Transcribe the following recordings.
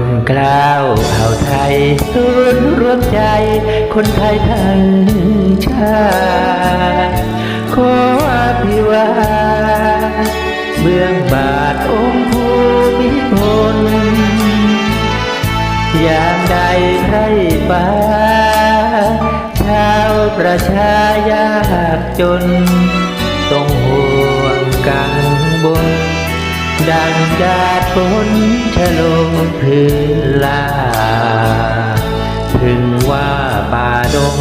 นกล้าวเผ่าไทยศูนรวมใจ คนไทยทั้งชาติขออภิวาเบื้องบาทองค์ภูมิพลยามใดไรฟ้า ชาวประชายากจนต้อง ดังจาดฝนชะลมพื้นลาถึงว่าป่าดง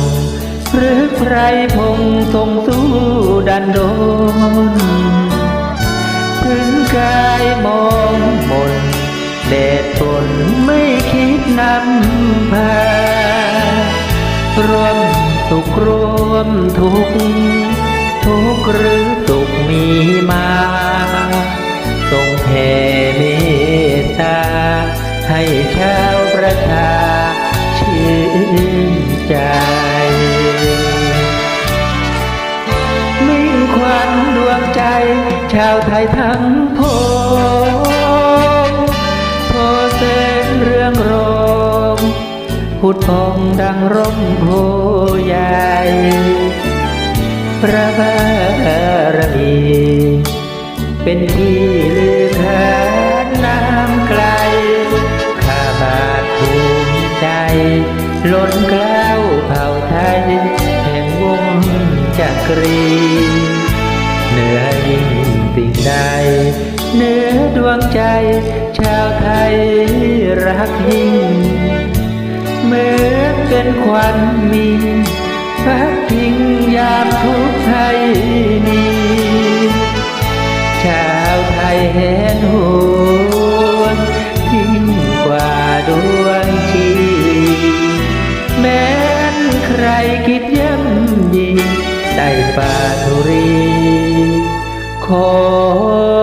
หรือใครพงทรงสู้ดันโดน ถึงกายมองมนแดดฝนไม่คิดนำพารวมสุขรวมทุกข์ ให้ชาวประชาชื่นใจ มิ่งควันดวงใจ ชาวไทยทั้งพงโทเสนเรื่องโรมพุทธพองดังร่มโพใหญ่พระบารมีเป็นที่เลือ ล้นเกล้าวเผ่าไทย แห่งวงจักรี เหนือยิ่งสิ่งใดเหนือดวงใจ ชาวไทยรักยิ่งเหมือนเป็นควันมีพักพิงยามทุกไทยมีชาวไทยเห็นห ใครคิดย่ำยีได้ปาทุรีขอ